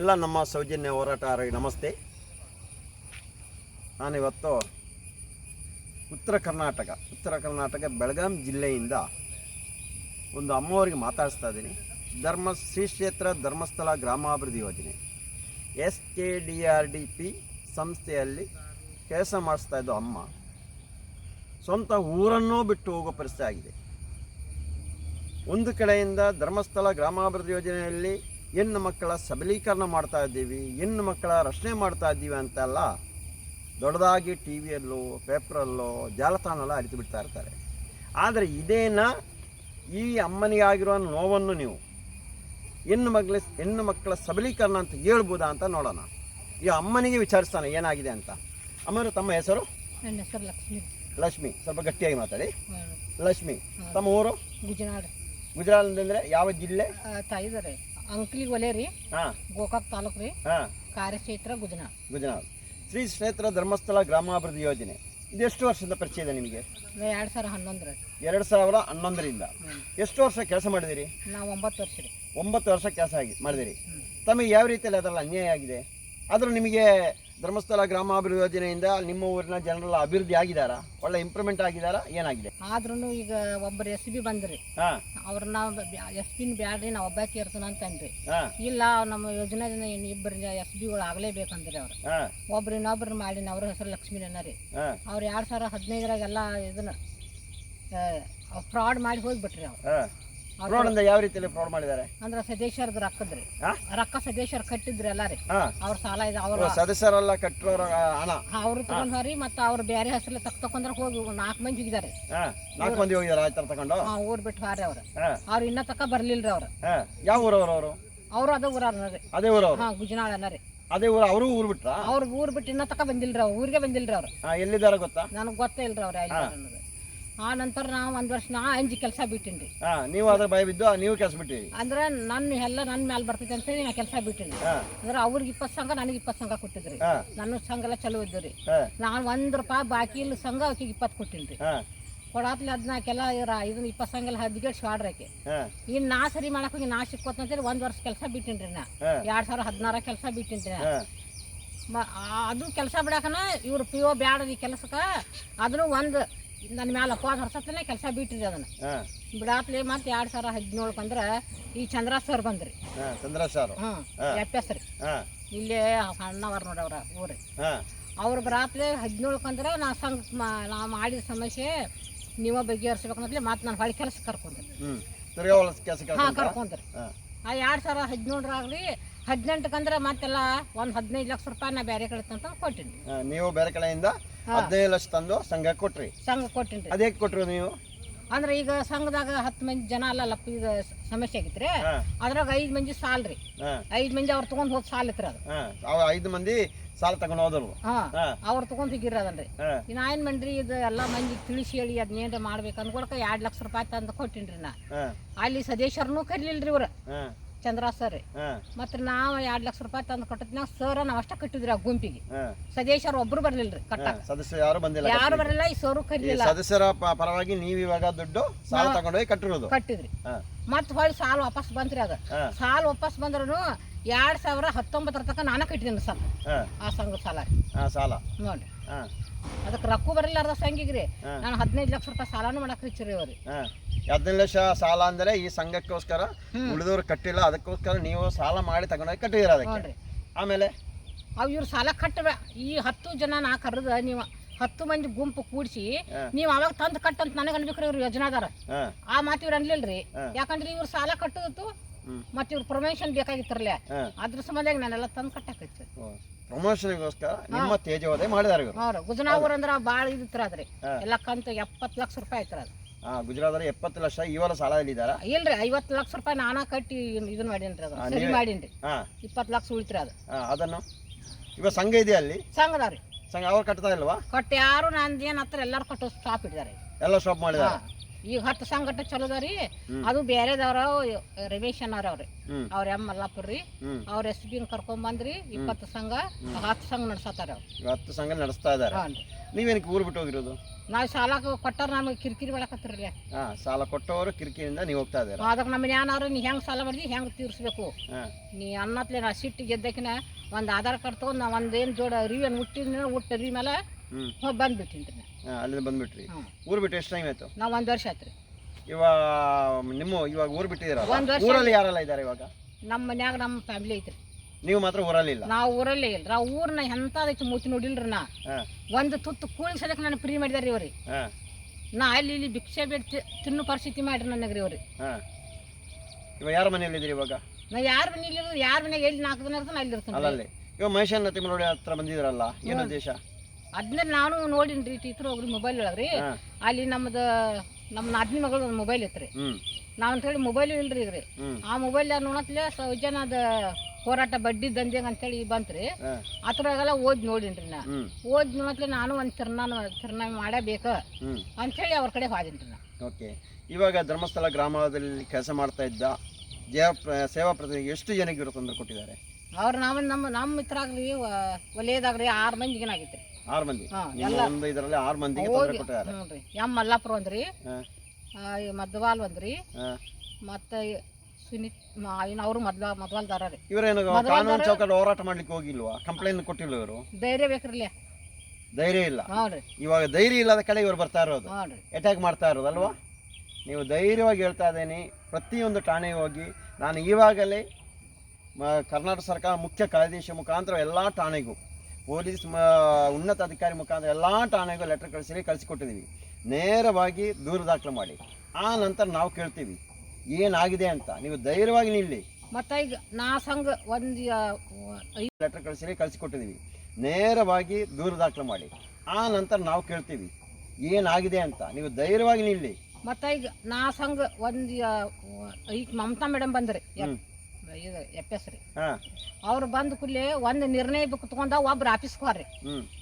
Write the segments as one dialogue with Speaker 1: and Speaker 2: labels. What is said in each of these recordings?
Speaker 1: ಎಲ್ಲ ನಮ್ಮ ಸೌಜನ್ಯ ಹೋರಾಟಗಾರರಿಗೆ ನಮಸ್ತೆ. ನಾನಿವತ್ತು ಉತ್ತರ ಕರ್ನಾಟಕ ಉತ್ತರ ಕರ್ನಾಟಕ ಬೆಳಗಾಂ ಜಿಲ್ಲೆಯಿಂದ ಒಂದು ಅಮ್ಮವರಿಗೆ ಮಾತಾಡಿಸ್ತಾ ಇದ್ದೀನಿ. ಧರ್ಮ Shri Kshetra Dharmasthala Gramabhivruddhi Yojane. S K D R D P ಸಂಸ್ಥೆಯಲ್ಲಿ ಕೆಲಸ ಮಾಡಿಸ್ತಾ ಇದ್ದು ಅಮ್ಮ ಸ್ವಂತ ಊರನ್ನೂ ಬಿಟ್ಟು ಹೋಗೋ ಪರಿಸ್ಥಿತಿ ಆಗಿದೆ. ಒಂದು ಕಡೆಯಿಂದ ಧರ್ಮಸ್ಥಳ ಗ್ರಾಮಾಭಿವೃದ್ಧಿ ಯೋಜನೆಯಲ್ಲಿ ಹೆಣ್ಣು ಮಕ್ಕಳ ಸಬಲೀಕರಣ ಮಾಡ್ತಾ ಇದ್ದೀವಿ ಹೆಣ್ಣು ಮಕ್ಕಳ ರಕ್ಷಣೆ ಮಾಡ್ತಾ ಇದ್ದೀವಿ ಅಂತೆಲ್ಲ ದೊಡ್ಡದಾಗಿ ಟಿ ವಿಯಲ್ಲೂ ಪೇಪರಲ್ಲೋ ಜಾಲತಾಣಲ್ಲ ಅರಿತು ಬಿಡ್ತಾ ಇರ್ತಾರೆ. ಆದರೆ ಇದೇನ ಈ ಅಮ್ಮನಿಗಾಗಿರುವ ನೋವನ್ನು ನೀವು. ಹೆಣ್ಣು ಮಗಳ ಹೆಣ್ಣು ಮಕ್ಕಳ ಸಬಲೀಕರಣ ಅಂತ ಹೇಳ್ಬೋದಾ ಅಂತ ನೋಡೋಣ. ಈ ಅಮ್ಮನಿಗೆ ವಿಚಾರಿಸ್ತಾನೆ ಏನಾಗಿದೆ ಅಂತ. ಅಮ್ಮರು ತಮ್ಮ ಹೆಸರು?
Speaker 2: ಲಕ್ಷ್ಮಿ.
Speaker 1: ಲಕ್ಷ್ಮಿ. ಸ್ವಲ್ಪ ಗಟ್ಟಿಯಾಗಿ ಮಾತಾಡಿ. ಲಕ್ಷ್ಮಿ. ತಮ್ಮ ಊರು?
Speaker 2: ಗುಜರಾತ್.
Speaker 1: ಗುಜರಾತ್ ಅಂತಂದರೆ ಯಾವ ಜಿಲ್ಲೆ?
Speaker 2: ಅಂಕ್ಲಿಗೆ ಒಲೆ ರೀ
Speaker 1: ಹಾಂ.
Speaker 2: ಗೋಕಾಕ್ ತಾಲೂಕು ರೀ
Speaker 1: ಹಾಂ.
Speaker 2: ಕಾರ್ಯಕ್ಷೇತ್ರ ಗುಜನಾಳ್.
Speaker 1: ಗುಜರಾತ್ ಶ್ರೀ ಕ್ಷೇತ್ರ ಧರ್ಮಸ್ಥಳ ಗ್ರಾಮಾಭಿವೃದ್ಧಿ ಯೋಜನೆ. ಇದೆಷ್ಟು ವರ್ಷದ ಪರಿಚಯ ಇದೆ ನಿಮಗೆ?
Speaker 2: ಎರಡು ಸಾವಿರ ಹನ್ನೊಂದರ
Speaker 1: ಎರಡು ಸಾವಿರ ಹನ್ನೊಂದರಿಂದ. ಎಷ್ಟು ವರ್ಷ ಕೆಲಸ ಮಾಡಿದಿರಿ?
Speaker 2: ನಾವು ಒಂಬತ್ತು ವರ್ಷ ರೀ.
Speaker 1: ಒಂಬತ್ತು ವರ್ಷ ಕೆಲಸ ಆಗಿ ಮಾಡಿದಿರಿ. ತಮಗೆ ಯಾವ ರೀತಿಯಲ್ಲಿ ಅದರಲ್ಲಿ ಅನ್ಯಾಯ ಆಗಿದೆ? ಆದರೂ ನಿಮಗೆ ಧರ್ಮಸ್ಥಳ ಗ್ರಾಮಾಭಿವೃದ್ಧಿ ಯೋಜನೆಯಿಂದ ನಿಮ್ಮ ಊರಿನ ಜನರೆಲ್ಲ ಅಭಿವೃದ್ಧಿ ಆಗಿದಾರ ಒಳ್ಳೆ ಇಂಪ್ರೂವ್ಮೆಂಟ್ ಆಗಿದಾರ ಏನಾಗಿದೆ?
Speaker 2: ಆದ್ರೂ ಈಗ ಒಬ್ಬರು ಎಸ್ ಬಿ ಬಂದ್ರಿ.
Speaker 1: ಹಾಂ.
Speaker 2: ಅವ್ರನ್ನ ಎಸ್ ಬಿನ್ ಬ್ಯಾಡ್ರಿ ನಾವು ಒಬ್ಬಾಕಿ ಇರ್ತಾನ ಅಂತನ್ರಿ
Speaker 1: ಹಾಂ.
Speaker 2: ಇಲ್ಲ ನಮ್ಮ ಯೋಜನೆದಿಂದ ಏನ್ ಇಬ್ಬರು ಎಸ್ ಬಿಗಳು ಆಗಲೇಬೇಕಂದ್ರಿ ಅವ್ರು.
Speaker 1: ಅವ್ರ
Speaker 2: ಒಬ್ರು ಇನ್ನೊಬ್ರು ಮಾಡಿ ಅವ್ರ ಹೆಸರು ಲಕ್ಷ್ಮೀನ ರೀ.
Speaker 1: ಅವ್ರ
Speaker 2: ಅವ್ರು ಎರಡು ಸಾವಿರ ಹದಿನೈದರಾಗೆಲ್ಲ ಇದನ್ನ ಫ್ರಾಡ್ ಮಾಡಿ ಹೋಗ್ಬಿಟ್ರಿ ಅವ್ರು.
Speaker 1: ಹಾಂ.
Speaker 2: ಅವ್ರು
Speaker 1: ಫ್ರಾಡ್ ಅಂತ ಯಾವ ರೀತಿಯಲ್ಲಿ ಫ್ರಾಡ್ ಮಾಡಿದ್ದಾರೆ?
Speaker 2: ಅಂದ್ರೆ ಸದೇಶರ್ದು ರೊಕ್ಕದ್ರಿ.
Speaker 1: ಆ?
Speaker 2: ರೊಕ್ಕ ಸದೇಶರ್ ಕಟ್ಟಿದ್ರಿ ಎಲ್ಲ ರೀ.
Speaker 1: ಹಾಂ.
Speaker 2: ಅವ್ರ ಸಾಲ ಇದೆ ಅವ್ರ
Speaker 1: ಸದಸ್ಯರೆಲ್ಲ ಕಟ್ಟಿರೋರ ಹಣ.
Speaker 2: ಅವ್ರು ತಗೊಂಡ್ರಿ ಮತ್ತೆ ಅವ್ರ ಬೇರೆ ಹೆಸರು ತಕ್ ತಕೊಂಡ್ರ ಹೋಗಿ ನಾಲ್ಕು ಮಂದಿ ಹೋಗಿದಾರೆ.
Speaker 1: ಹಾಂ ನಾಲ್ಕು ಮಂದಿ ಹೋಗಿದ್ದಾರೆ ಆ ಥರ ತಗೊಂಡು?
Speaker 2: ಹಾ ಊರ್ ಬಿಟ್ಟು ಹಾರಿ ಅವ್ರು.
Speaker 1: ಹಾಂ.
Speaker 2: ಅವ್ರು ಇನ್ನ ತಕ ಬರ್ಲಿಲ್ರಿ ಅವ್ರು.
Speaker 1: ಹಾಂ ಯಾವ ಊರವರು ಅವರು?
Speaker 2: ಅವ್ರು ಅದ ಊರ ರೀ
Speaker 1: ಅದೇ ಊರವ್ರು?
Speaker 2: ಹಾ ಗುಜನಾಳ ಅನ್ನ ರೀ.
Speaker 1: ಅದೇ ಊರು ಅವರು ಊರು ಬಿಟ್ರಾ?
Speaker 2: ಅವ್ರ ಊರ್ ಬಿಟ್ಟು ಇನ್ನ ತಕ ಬಂದಿಲ್ರಿ ಅವ್ರು ಊರಿಗೆ ಬಂದಿಲ್ರಿ ಅವ್ರು.
Speaker 1: ಹಾಂ ಎಲ್ಲಿದ್ದಾರೆ ಗೊತ್ತಾ?
Speaker 2: ನನಗೆ ಗೊತ್ತೇ ಇಲ್ರಿ ಅವ್ರು ಆ ನಂತರ ನಾವು ಒಂದ್ ವರ್ಷ ನಾ ಅಂಜಿ ಕೆಲಸ ಬಿಟ್ಟಿನ್ರಿ.
Speaker 1: ಹಾ ನೀವು ಅದ್ರ ಭಯ ಬಿದ್ದು ನೀವು ಕೆಲಸ ಬಿಟ್ಟಿರಿ
Speaker 2: ಅಂದ್ರೆ ನನ್ನ ಎಲ್ಲ ನನ್ನ ಮ್ಯಾಲ ಬರ್ತೈತೆ ಅಂತೇಳಿ ನಾ ಕೆಲಸ ಬಿಟ್ಟಿನಿ
Speaker 1: ಹಾಂ.
Speaker 2: ಅಂದ್ರೆ ಅವ್ರಿಗೆ ಇಪ್ಪತ್ತು ಸಂಘ ನನಗೆ ಇಪ್ಪತ್ತು ಸಂಘ ಕೊಟ್ಟಿದ್ರಿ.
Speaker 1: ಹಾಂ.
Speaker 2: ನನ್ನ ಸಂಘ ಎಲ್ಲ ಚಲೋ ಇದ್ದೀರಿ. ನಾನ್
Speaker 1: ಹಾಂ.
Speaker 2: ನಾನು ಒಂದ್ ರೂಪಾಯಿ ಬಾಕಿ ಇಲ್ಲ ಸಂಘ ಆಕಿಗೆ ಇಪ್ಪತ್ತು ಕೊಟ್ಟಿನ್ರಿ.
Speaker 1: ಹಾಂ.
Speaker 2: ಕೊಡಾತ್ಲಿ ಕೆಲ ಇದನ್ನ ಇಪ್ಪತ್ತು ಸಂಘ ಎಲ್ಲ ಹದ್ದು ಕೇಳಿ
Speaker 1: ಸ್ವಾಡ್ರಕ್ಕೆ
Speaker 2: ಇನ್ ನಾ ಸರಿ ಮಾಡಕ್ ಹೋಗಿ ನಾ ಸಿಕ್ಕೋತಂತೇಳಿ ಒಂದ್ ವರ್ಷ ಕೆಲಸ ಬಿಟ್ಟಿನ್ರಿ ನಾ.
Speaker 1: ಹಾಂ.
Speaker 2: ಎರಡ್ ಸಾವಿರ ಹದಿನಾರ ಕೆಲಸ ಬಿಟ್ಟಿನ್ರಿ ನಾ.
Speaker 1: ಹಾಂ.
Speaker 2: ಮ- ಆ- ಅದು ಕೆಲಸ ಬಿಡಾಕನ ಇವ್ರು ಪಿ ಓ ಬ್ಯಾಡ್ರಿ ಈ ಕೆಲಸಕ್ಕೆ. ಅದನ್ನು ಒಂದು ನನ್ನ ಮ್ಯಾಲ ಅಪವಾದ ಹೊರಸತ್ಲೇ ಕೆಲಸ ಬಿಟ್ರಿ ಅದನ್ನ. ಬಿಡಾತ್ಲೆ ಮತ್ತೆ ಎರಡ್ ಸಾವಿರ ಹದಿನೇಳಕ್ಕೆ ಅಂದ್ರೆ ಈ ಚಂದ್ರ ಸರ್ ಬಂದ್ರಿ.
Speaker 1: ಹಾಂ ಚಂದ್ರ ಸರ್
Speaker 2: ಹ್ಮ್
Speaker 1: ಹಾ.
Speaker 2: ಎಫ್ ಎಸ್ ರೀ ಇಲ್ಲೇ ಸಣ್ಣವ್ರ ನೋಡಿ ಅವ್ರ ಊರಿ.
Speaker 1: ಹಾಂ.
Speaker 2: ಅವ್ರು ಬರಾತ್ಲೆ ಹದಿನೇಳಕ್ಕೆ ಅಂದ್ರೆ ನಾ ಸಂಘ ನಾ ಮಾಡಿದ ಸಮಸ್ಯೆ ನೀವ ಬಗೆಹರಿಸ್ಬೇಕಂತಲೇ ಮತ್ತೆ ನಾನು ಹೊಳಿ ಕೆಲಸ ಕರ್ಕೊಂಡ್ರಿ. ಹಾ ಕರ್ಕೊಂಡ್ರಿ? ಆ ಎರಡ್ ಸಾವಿರ ಹದಿನೇಳರಾಗ್ಲಿ ಹದಿನೆಂಟಕ್ಕಂದ್ರೆ ಮತ್ತೆಲ್ಲ ಒಂದು ಹದಿನೈದು ಲಕ್ಷ ರೂಪಾಯಿ ನಾ ಬೇರೆ ಕಡೆ ತಂತ ಕೊಟ್ಟಿನಿ.
Speaker 1: ನೀವು ಬೇರೆ ಕಡೆಯಿಂದ. ಹದಿನೈದು ಲಕ್ಷ ತಂದು ಸಂಘ ಕೊಟ್ರಿ.
Speaker 2: ಸಂಘ ಕೊಟ್ಟಿನಿ
Speaker 1: ಅದೇ ಕೊಟ್ರಿ ನೀವು?
Speaker 2: ಅಂದ್ರೆ ಈಗ ಸಂಘದಾಗ ಹತ್ತು ಮಂದಿ ಜನ ಅಲ್ಲಲ್ಲಪ್ಪ ಈಗ ಸಮಸ್ಯೆ ಆಗಿತ್ರಿ. ಅದ್ರಾಗ ಐದು ಮಂದಿ ಸಾಲ್ ರೀ. ಐದು ಮಂದಿ ಅವ್ರು ತಗೊಂಡ್ ಹೋಗಿ ಸಾಲ ಇತ್ರ ಅದು.
Speaker 1: ಐದು ಮಂದಿ ಸಾಲ ತಗೊಂಡ್ ಹೋದ್ರು
Speaker 2: ಅವ್ರು ಅದನ್ರಿ ಹೋಗಿರೋದನ್ರಿ
Speaker 1: ಹಾಂ.
Speaker 2: ಇನ್ನು ಏನು ಮಾಡ್ರಿ ಇದು ಎಲ್ಲ ಮಂದಿ ತಿಳಿಸಿ ಹೇಳಿ ಅದನ್ನೇನ್ರ ಮಾಡ್ಬೇಕು ಅಂದ್ಕೊಳಕ ಎರಡು ಲಕ್ಷ ರೂಪಾಯಿ ತಂದು ಕೊಟ್ಟಿನ್ರಿ ನಾ. ಅಲ್ಲಿ ಸದೇಶರ್ನೂ ಕರ್ಲಿಲ್ರಿ ಇವ್ರು. ಚಂದ್ರ ಸರ್ ಮತ್ತೆ ನಾವು ಎರಡ್ ಲಕ್ಷ ರೂಪಾಯಿ ತಂದು ಕಟ್ಟಿದ್ನ ಸರ್ ನಾವ್ ಅಷ್ಟ ಕಟ್ಟಿದ್ರಿ ಆ ಗುಂಪಿಗೆ. ಸದಸ್ಯರು ಒಬ್ರು ಬರ್ಲಿಲ್ರಿ ಕಟ್ಟ
Speaker 1: ಸದಸ್ಯ ಸದಸ್ಯರು ಯಾರು ಬಂದಿಲ್ಲ
Speaker 2: ಯಾರು ಬರಲಿಲ್ಲ ಈ ಸರ್ ಕರೀಲಿಲ್ಲ
Speaker 1: ಸದಸ್ಯರ ಪರವಾಗಿ ನೀವು ಇವಾಗ ದುಡ್ಡು ಸಾಲ ತಗೊಂಡೋಗಿ ಕಟ್ಟಿರೋದು.
Speaker 2: ಕಟ್ಟಿದ್ರಿ. ಮತ್ತೆ ಹೊಳ್ಳಿ ಸಾಲ ವಾಪಸ್ ಬಂತ್ರಿ ಅದ. ಸಾಲ ವಾಪಸ್ ಬಂದ್ರು ಎರಡ್ ಸಾವಿರ ಹತ್ತೊಂಬತ್ತರ ತನಕ ನಾನೇ ಕಟ್ಟಿದ್ದೀನಿ ಸರ್. ಆ ಸಂಘ ಸಾಲ ರೀ
Speaker 1: ಸಾಲ.
Speaker 2: ನೋಡ್ರಿ. ಅದಕ್ಕೆ ರೊಕ್ಕ ಬರಲಿಲ್ಲ ಅರ್ಧ
Speaker 1: ಸಂಘಿಗ್ರಿ
Speaker 2: ನಾನು ಹದಿನೈದು ಲಕ್ಷ ರೂಪಾಯಿ ಸಾಲನೂ ಮಾಡಕ್ ಹಚ್ಚಿರಿ ಅವ್ರಿ.
Speaker 1: ಹದಿನೈದು ಲಕ್ಷ ಸಾಲ ಅಂದ್ರೆ ಈ ಸಂಘಕ್ಕೋಸ್ಕರ ಉಳಿದವ್ರು ಕಟ್ಟಿಲ್ಲ ಅದಕ್ಕೋಸ್ಕರ ನೀವು ಸಾಲ ಮಾಡಿ ತಗೊಂಡೋಗಿ ಕಟ್ಟಿದಿರ ಅದಕ್ಕೆ. ಆಮೇಲೆ?
Speaker 2: ಅವ್ ಇವ್ರು ಸಾಲ ಕಟ್ಟಬೇ ಈ ಹತ್ತು ಜನ ನಾ ಕರೆದ ನೀವು ಹತ್ತು ಮಂದಿ ಗುಂಪು ಕೂಡಿಸಿ ನೀವ್ ಅವಾಗ ತಂದು ಕಟ್ಟಂತ ನನಗೆ ಅನ್ಬೇಕ್ರಿ ಇವ್ರು ಯೋಜನಾದಾರ. ಆ ಮಾತು ಇವ್ರು ಅನ್ಲಿಲ್ರಿ. ಯಾಕಂದ್ರೆ ಇವ್ರು ಸಾಲ ಕಟ್ಟದತ್ತು. ಮತ್ತೆ ಇವ್ರು ಪ್ರೊಮೋಷನ್ ಬೇಕಾಗಿತ್ತಿರಲ್ಲ ಅದ್ರ ಸಂಬಂಧ ನಾನೆಲ್ಲ ತಂದು ಕಟ್ಟಕೈತಿ
Speaker 1: ಪ್ರಮೋಷನ್ಗೋಸ್ಕರ ನಿಮ್ಮ ತೇಜೋವಧೆ ಮಾಡಿದಾರೆ ಇವರು.
Speaker 2: ಗುಜರಾತ್ ಅಂದ್ರೆ ಅಂದ್ರ ಭಾಳ ಇದ್ರ ಅದ್ರಿ. ಎಲ್ಲ ಕಂತು ಎಪ್ಪತ್ತು ಲಕ್ಷ ರೂಪಾಯಿ ಐತ್ರ ಅದು.
Speaker 1: ಹಾಂ ಗುಜರಾತ್ ಎಪ್ಪತ್ತು ಲಕ್ಷ ಇವಾಗ ಸಾಲದಲ್ಲಿದ್ದಾರಾ?
Speaker 2: ಇಲ್ರಿ ಐವತ್ತು ಲಕ್ಷ ರೂಪಾಯಿ ನಾನಾ ಕಟ್ಟಿ ಇದನ್ನ ಮಾಡೀನ್ರಿ ಅದು.
Speaker 1: ಹಾ,
Speaker 2: ಸರಿ
Speaker 1: ನೀವೇ?
Speaker 2: ಮಾಡೀನ್ರಿ.
Speaker 1: ಹಾಂ.
Speaker 2: ಇಪ್ಪತ್ತು ಲಕ್ಷ ಉಳಿತ್ರಿ ಅದು.
Speaker 1: ಹಾಂ ಅದನ್ನು? ಇವಾಗ ಸಂಘ ಇದೆಯಾ ಅಲ್ಲಿ?
Speaker 2: ಸಂಘದವ್ರಿ
Speaker 1: ಸಂಘ ಅವ್ರು ಕಟ್ತಾ ಇಲ್ವಾ?
Speaker 2: ಕೊಟ್ಟು ಯಾರು ನಂದು ಏನು ಹತ್ರ ಎಲ್ಲರೂ ಕಟ್ಟೋ ಸ್ಟಾಪ್ ಇಟ್ಟಿದ್ದಾರೆ.
Speaker 1: ಎಲ್ಲ ಸ್ಟಾಪ್ ಮಾಡಿದ್ದಾರೆ
Speaker 2: ಈಗ ಹತ್ತು ಸಂಘಟ ಚಲೋ ರೀ. ಅದು ಬೇರೆದವ್ರ ರಮೇಶ್ ಅನ್ನೋರ್ ಅವ್ರಿ. ಅವ್ರ ಎಂ ಮಲ್ಲಾಪುರ್ ರೀ. ಅವ್ರ ಎಸ್ ಬಿನ್ ಕರ್ಕೊಂಡ್ ಬಂದ್ರಿ ಇಪ್ಪತ್ತು ಸಂಘ ಹತ್ತು ಸಂಘ ನಡ್ಸತಾರ ಅವ್ರು.
Speaker 1: ಹತ್ತು ಸಂಘ ನಡೆಸ್ತಾ
Speaker 2: ಇದಾರೆ.
Speaker 1: ನೀವೇನಕ್ಕೆ ಊರು ಬಿಟ್ಟು ಹೋಗಿರೋದು?
Speaker 2: ನಾವು ಸಾಲ ಕೊಟ್ಟಾರ ನಮಗೆ ಕಿರಿಕಿರಿ ಬೆಳಕತ್ತಿರಲಿ
Speaker 1: ಹಾ ಸಾಲ ಕೊಟ್ಟವರು ಕಿರಿಕಿರಿಯಿಂದ ನೀವು ಹೋಗ್ತಾ ಇದ್ದಾರೆ?
Speaker 2: ಅದಕ್ಕೆ ನಮ್ಮ ನ್ಯಾನವ್ರು ನೀ ಹೆಂಗೆ ಸಾಲ ಮಾಡಿದಿ ಹೆಂಗೆ ತೀರಿಸ್ಬೇಕು? ನೀ ಅನ್ನತ್ಲೆ ನಾ ಸಿಟ್ಟು ಗೆದ್ದಕಿನ ಒಂದು ಆಧಾರ್ ಕಾರ್ಡ್ ತೊಗೊಂಡು ನಾ ಒಂದೇನು ಜೋಡ ರಿವಿಯನ್ನು ಹುಟ್ಟಿದ ಹುಟ್ಟ ರೀ ಮೇಲೆ
Speaker 1: ಹ್ಮ್.
Speaker 2: ಹೋಗಿ ಬಂದ್ಬಿಟ್ಟಿನಿ ರೀ
Speaker 1: ಅಲ್ಲಿಂದ ಬಂದ್ಬಿಟ್ರಿ.
Speaker 2: ಹ್ಞೂ
Speaker 1: ಊರು ಬಿಟ್ಟು ಎಷ್ಟು ಟೈಮ್ ಆಯ್ತು?
Speaker 2: ನಾವು ಒಂದು ವರ್ಷ ಆಯ್ತು ರೀ
Speaker 1: ಇವಾಗ ನಿಮ್ಮ ಇವಾಗ ಊರು ಬಿಟ್ಟಿದ್ದೀರಾ
Speaker 2: ಒಂದ್ ವರ್ಷ
Speaker 1: ಊರಲ್ಲಿ ಯಾರೆಲ್ಲ ಇದ್ದಾರೆ ಇವಾಗ?
Speaker 2: ನಮ್ಮ ಮನ್ಯಾಗ ನಮ್ಮ ಫ್ಯಾಮಿಲಿ ಐತ್ರಿ.
Speaker 1: ನೀವು ಮಾತ್ರ ಊರಲ್ಲಿ ಇಲ್ಲ?
Speaker 2: ನಾವು ಊರಲ್ಲೇ ಇಲ್ಲ ನಾವು ಊರ್ನ ಎಂಥದೈತಿ ಮೂತಿ ನೋಡಿಲ್ರಿ ನಾ?
Speaker 1: ಹಾ.
Speaker 2: ಒಂದು ತುತ್ತು ಕೂಳಿ ಸಲಕ್ಕೆ ನಾನು ಫ್ರೀ ಮಾಡಿದಾರೆ ಇವ್ರಿ
Speaker 1: ಹಾ.
Speaker 2: ನಾ ಅಲ್ಲಿ ಇಲ್ಲಿ ಭಿಕ್ಷೆ ಬಿಟ್ಟು ತಿನ್ನು ಪರಿಸ್ಥಿತಿ ಮಾಡ್ರಿ ನನಗೆ ರೀ ಇವ್ರಿ
Speaker 1: ಹಾ. ಇವಾಗ ಯಾರ ಮನೆಯಲ್ಲಿ ಇದ್ದೀರಿ ಇವಾಗ?
Speaker 2: ನಾ ಯಾರ ಮನೇಲಿ ಇರೋದು ಯಾರ ಮನೆಗೆ ಎಲ್ಲಿ ನಾಲ್ಕು ದಿನ ಇರ್ತಾನೆ ಅಲ್ಲಿ ಇರ್ತಾನೆ.
Speaker 1: ಅಲ್ಲಲ್ಲಿ. ಇವಾಗ ಮಹೇಶನ್ನ ತಿಮ್ಮನೋಡಿ ಹತ್ರ ಬಂದಿದ್ರಲ್ಲ ಏನು ಉದ್ದೇಶ?
Speaker 2: ಅದನ್ನ ನಾನು ನೋಡಿನಿ ರೀ ಟೀಚರ್ ಹೋಗ್ರಿ ಮೊಬೈಲ್ ಒಳಗ್ರಿ
Speaker 1: ಹಾ.
Speaker 2: ಅಲ್ಲಿ ನಮ್ದು ನಮ್ಮ ನಾದಿನಿ ಮಗಳು ಒಂದು ಮೊಬೈಲ್ ಐತ್ರಿ ನಾವ್ ಅಂತ ಹೇಳಿ ಮೊಬೈಲ್ ಇಲ್ರಿ ಈಗ ರೀ ಆ ಮೊಬೈಲ್ ನೋಡತ್ಲೆ ಸೌಜನ್ಯದ ಹೋರಾಟ ಬಡ್ಡಿ ದಂಧೆಗೆ ಅಂತೇಳಿ ಬಂತ್ರಿ. ಅದ್ರಾಗೆಲ್ಲ ಓದಿ ನೋಡಿನ್ರಿ ನಾ. ಓದ್ ನೋಡತ್ಲೆ ನಾನು ಒಂದು ತಿರ್ನಾನ ತಿರ್ನ ಮಾಡಬೇಕು ಅಂತೇಳಿ ಅವ್ರ ಕಡೆ ಹಾದಿನ್ರಿ ನಾ.
Speaker 1: ಓಕೆ. ಇವಾಗ ಧರ್ಮಸ್ಥಳ ಗ್ರಾಮದಲ್ಲಿ ಕೆಲಸ ಮಾಡ್ತಾ ಇದ್ದ ಸೇವಾ ಪ್ರತಿನಿಧಿ ಎಷ್ಟು ಜನಕ್ಕೆ ತೊಂದರೆ ಕೊಟ್ಟಿದ್ದಾರೆ?
Speaker 2: ಅವ್ರು ನಾವು ನಮ್ಮ ನಮ್ಮ ಮಿತ್ರ ಆಗ್ರಿ ಒಲೆಯದಾಗ್ರಿ ಆರು ಮಂದಿಗೆ ಆಗೈತ್ರಿ.
Speaker 1: ಆರು ಮಂದಿ. ನಿಮ್ಮ ಒಂದು ಇದರಲ್ಲಿ ಆರು ಮಂದಿಗೆ ತೊಂದರೆ ಕೊಟ್ಟಿದ್ದಾರೆ.
Speaker 2: ಹ್ಞೂ ರೀ. ಮಲ್ಲಾಪುರ ಒಂದ್ರಿ. ಮದ್ವಾಲ್ ಒಂದ್ರಿ. ಮತ್ತ ಸುನೀತ್ ಅವರು ಮದ್ವ ಮದ್ವಾಲ್ದಾರ ರೀ
Speaker 1: ಇವರೇನು ಕಾನೂನು ಚೌಕಟ್ಟು ಹೋರಾಟ ಮಾಡ್ಲಿಕ್ಕೆ ಹೋಗಿಲ್ವಾ? ಕಂಪ್ಲೇಂಟ್ ಕೊಟ್ಟಿಲ್ಲ ಇವರು?
Speaker 2: ಧೈರ್ಯ ಬೇಕ್ರಿಲೆ
Speaker 1: ಧೈರ್ಯ ಇಲ್ಲ. ಇವಾಗ ಧೈರ್ಯ ಇಲ್ಲದ ಕಡೆ ಇವರು ಬರ್ತಾ ಇರೋದು. ಅಟ್ಯಾಕ್ ಮಾಡ್ತಾ ಇರೋದಲ್ವಾ ನೀವು ಧೈರ್ಯವಾಗಿ ಹೇಳ್ತಾ ಇದ್ದೀನಿ. ಪ್ರತಿಯೊಂದು ಠಾಣೆಗೆ ಹೋಗಿ ನಾನು ಈವಾಗಲೇ ಕರ್ನಾಟಕ ಸರ್ಕಾರ ಮುಖ್ಯ ಕಾರ್ಯದರ್ಶಿ ಮುಖಾಂತರ ಎಲ್ಲ ಠಾಣೆಗೂ ಪೊಲೀಸ್ ಮ ಉನ್ನತ ಅಧಿಕಾರಿ ಮುಖಾಂತರ ಎಲ್ಲ ಠಾಣೆಗೂ ಲೆಟರ್ ಕಳಿಸಿ ಕಳಿಸಿಕೊಟ್ಟಿದ್ದೀವಿ ನೇರವಾಗಿ ದೂರು ದಾಖಲೆ ಮಾಡಿ. ಆ ನಂತರ ನಾವು ಕೇಳ್ತೀವಿ ಏನಾಗಿದೆ ಅಂತ. ನೀವು ಧೈರ್ಯವಾಗಿ ನಿಲ್ಲಿ.
Speaker 2: ಮತ್ತೆ ಈಗ ನಾ ಸಂಘ ಒಂದು ಐದು
Speaker 1: ಲೆಟರ್ ಕಳಿಸಿ ಕಳಿಸಿಕೊಟ್ಟಿದ್ದೀವಿ ನೇರವಾಗಿ ದೂರು ದಾಖಲೆ ಮಾಡಿ. ಆ ನಂತರ ನಾವು ಕೇಳ್ತೀವಿ ಏನಾಗಿದೆ ಅಂತ. ನೀವು ಧೈರ್ಯವಾಗಿ ನಿಲ್ಲಿ.
Speaker 2: ಮತ್ತೆ ಈಗ ನಾ ಸಂಘ ಒಂದು ಈಗ ಮಮತಾ ಮೇಡಮ್ ಬಂದ್ರಿ. ಇದು ಎಫ್ ಎಸ್ ರೀ.
Speaker 1: ಹಾಂ.
Speaker 2: ಅವ್ರು ಬಂದ ಕೂಡಲೇ ಒಂದು ನಿರ್ಣಯ ಬುಕ್ ತೊಗೊಂಡ ಒಬ್ರು ಆಫೀಸ್ಗೆ